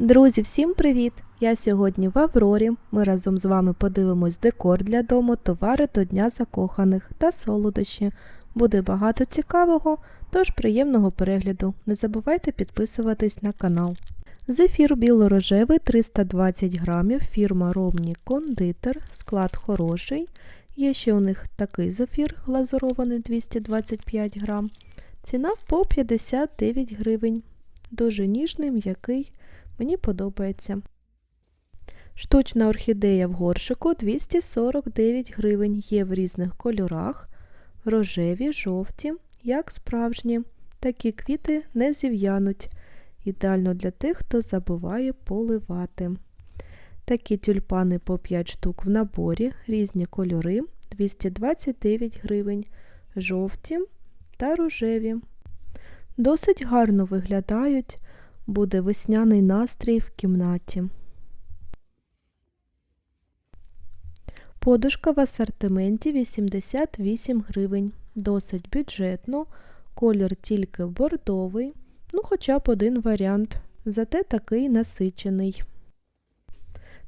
Друзі, всім привіт! Я сьогодні в Аврорі. Ми разом з вами подивимось декор для дому, товари до Дня закоханих та солодощі. Буде багато цікавого, тож приємного перегляду. Не забувайте підписуватись на канал. Зефір біло-рожевий 320 грамів, фірма Ромні Кондитер, склад хороший. Є ще у них такий зефір глазурований 225 грам. Ціна по 59 гривень. Дуже ніжний, м'який. Мені подобається. Штучна орхідея в горшику 249 гривень. Є в різних кольорах. Рожеві, жовті, як справжні. Такі квіти не зів'януть. Ідеально для тих, хто забуває поливати. Такі тюльпани по 5 штук в наборі, різні кольори 229 гривень. Жовті та рожеві. Досить гарно виглядають буде весняний настрій в кімнаті. Подушка в асортименті 88 гривень. Досить бюджетно, колір тільки бордовий, ну хоча б один варіант, зате такий насичений.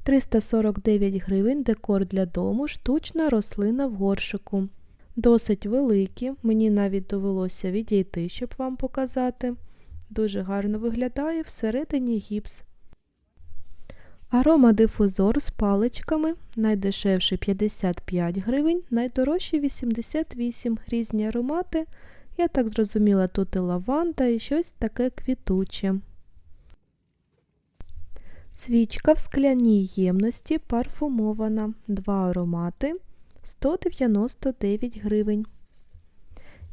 349 гривень декор для дому, штучна рослина в горшику. Досить великі, мені навіть довелося відійти, щоб вам показати. Дуже гарно виглядає всередині гіпс. Аромадифузор з паличками, найдешевший 55 гривень, найдорожчий 88 різні аромати. Я так зрозуміла, тут і лаванда і щось таке квітуче. Свічка в скляній ємності парфумована. Два аромати 199 гривень.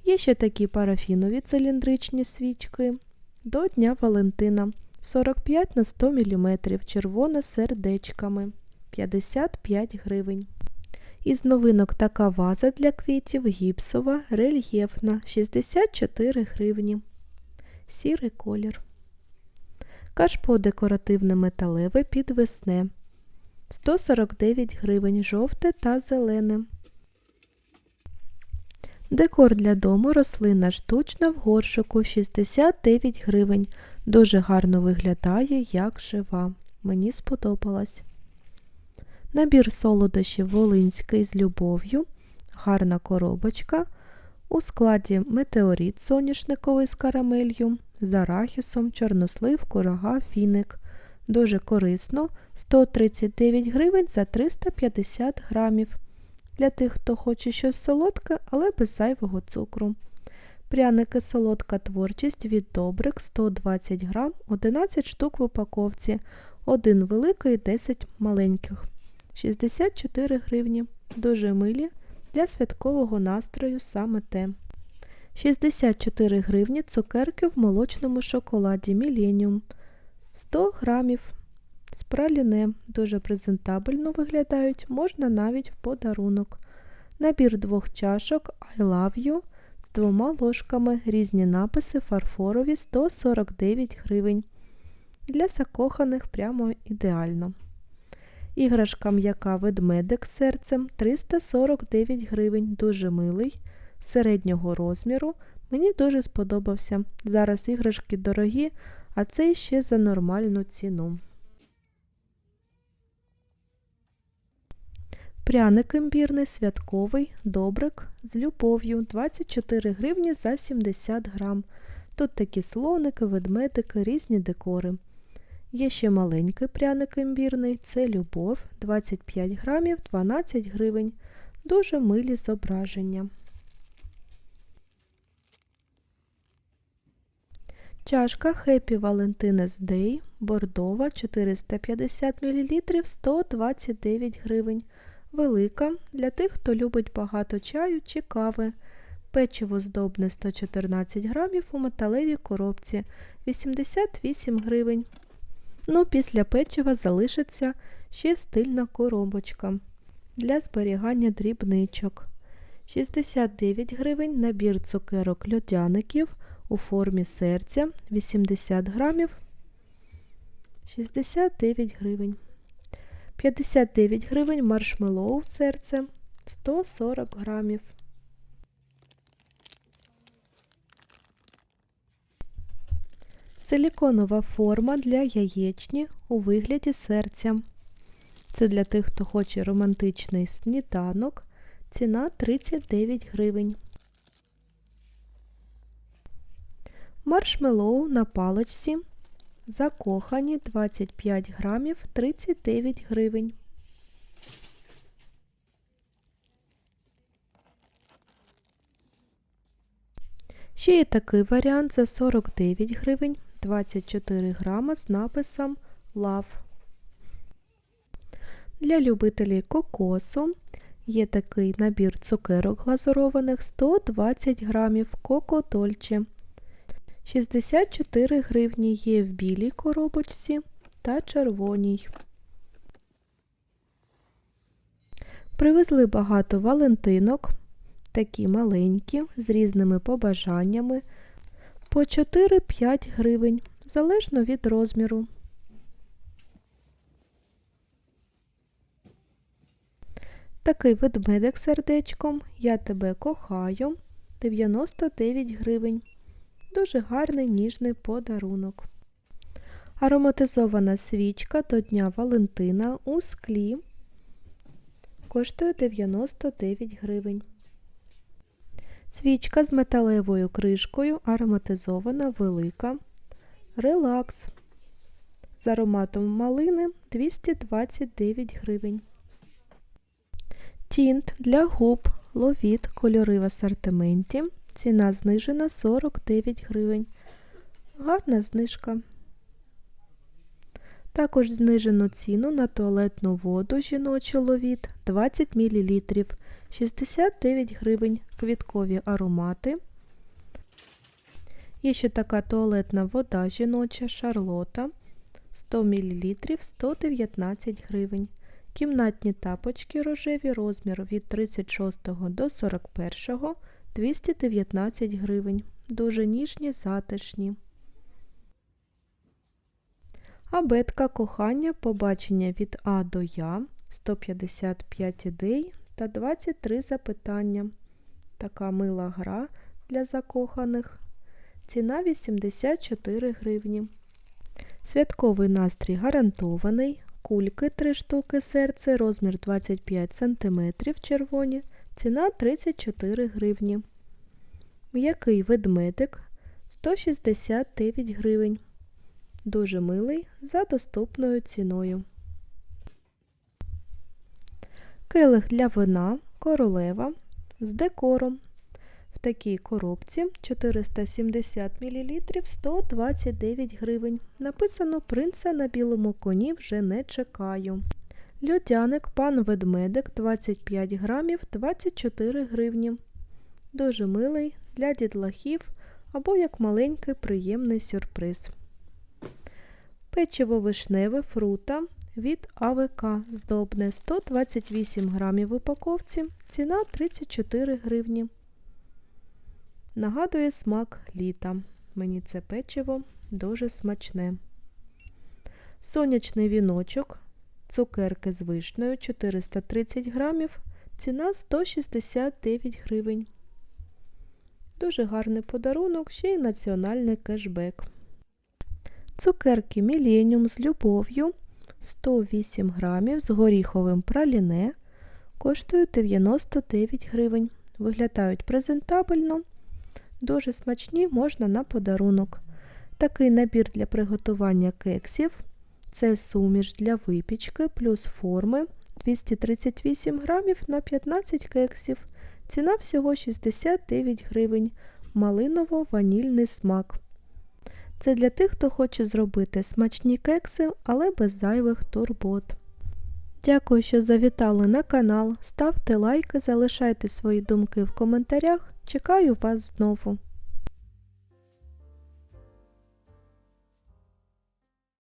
Є ще такі парафінові циліндричні свічки до Дня Валентина 45 на 100 мм, червона сердечками 55 гривень. Із новинок така ваза для квітів гіпсова, рельєфна 64 гривні. Сірий колір. Кашпо декоративне металеве підвесне 149 гривень жовте та зелене. Декор для дому рослина штучна в горшику 69 гривень. Дуже гарно виглядає, як жива. Мені сподобалось. Набір солодощів Волинський з любов'ю. Гарна коробочка. У складі метеорит соняшниковий з карамелью, з арахісом, чорнослив, курага, фіник. Дуже корисно 139 гривень за 350 грамів для тих, хто хоче щось солодке, але без зайвого цукру. Пряники солодка творчість від Добрик 120 грам, 11 штук в упаковці, один великий 10 маленьких. 64 гривні. Дуже милі для святкового настрою саме те. 64 гривні цукерки в молочному шоколаді Millennium. 100 грамів. З праліне дуже презентабельно виглядають, можна навіть в подарунок. Набір двох чашок I love you з двома ложками, різні написи фарфорові 149 гривень. Для закоханих прямо ідеально. Іграшка м'яка ведмедик з серцем 349 гривень, дуже милий, середнього розміру. Мені дуже сподобався. Зараз іграшки дорогі, а це ще за нормальну ціну. Пряник імбірний святковий, добрик з любов'ю 24 гривні за 70 грам. Тут такі слоники, ведмедики, різні декори. Є ще маленький пряник імбірний, це любов 25 грамів 12 гривень. Дуже милі зображення. Чашка Happy Valentine's Day бордова 450 мл 129 гривень велика для тих, хто любить багато чаю чи кави. Печиво здобне 114 грамів у металевій коробці 88 гривень. Ну, після печива залишиться ще стильна коробочка для зберігання дрібничок. 69 гривень набір цукерок льодяників у формі серця 80 грамів 69 гривень. 59 гривень маршмеллоу серце 140 грамів. Силіконова форма для яєчні у вигляді серця. Це для тих, хто хоче романтичний сніданок. Ціна 39 гривень. Маршмеллоу на паличці. Закохані 25 грамів 39 гривень. Ще є такий варіант за 49 гривень 24 грама з написом Love. Для любителів кокосу є такий набір цукерок глазурованих 120 грамів Коко Дольче. 64 гривні є в білій коробочці та червоній. Привезли багато валентинок, такі маленькі, з різними побажаннями, по 4-5 гривень, залежно від розміру. Такий ведмедик сердечком Я тебе кохаю 99 гривень. Дуже гарний ніжний подарунок. Ароматизована свічка до Дня Валентина у склі коштує 99 гривень. Свічка з металевою кришкою ароматизована велика. Релакс. З ароматом малини 229 гривень. Тінт для губ ловіт кольори в асортименті. Ціна знижена 49 гривень. Гарна знижка. Також знижено ціну на туалетну воду жіночий ловіт 20 мл 69 гривень. Квіткові аромати. Є ще така туалетна вода жіноча Шарлота 100 мл 119 гривень. Кімнатні тапочки рожеві розмір від 36 до 41 219 гривень. Дуже ніжні, затишні. Абетка кохання побачення від А до Я 155 ідей та 23 запитання. Така мила гра для закоханих. Ціна 84 гривні. Святковий настрій гарантований. Кульки 3 штуки серце, розмір 25 см червоні. Ціна 34 гривні. М'який ведмедик 169 гривень. Дуже милий за доступною ціною. Келих для вина королева з декором. В такій коробці 470 мл 129 гривень. Написано принца на білому коні вже не чекаю. Льодяник пан ведмедик 25 грамів 24 гривні. Дуже милий для дітлахів або як маленький приємний сюрприз. Печиво вишневе фрута від АВК здобне 128 грамів в упаковці, ціна 34 гривні. Нагадує смак літа. Мені це печиво дуже смачне. Сонячний віночок, цукерки з вишнею 430 грамів, ціна 169 гривень. Дуже гарний подарунок, ще й національний кешбек. Цукерки Міленіум з любов'ю 108 грамів з горіховим праліне коштують 99 гривень. Виглядають презентабельно, дуже смачні можна на подарунок. Такий набір для приготування кексів. Це суміш для випічки плюс форми 238 грамів на 15 кексів. Ціна всього 69 гривень. Малиново-ванільний смак. Це для тих, хто хоче зробити смачні кекси, але без зайвих турбот. Дякую, що завітали на канал. Ставте лайки, залишайте свої думки в коментарях. Чекаю вас знову.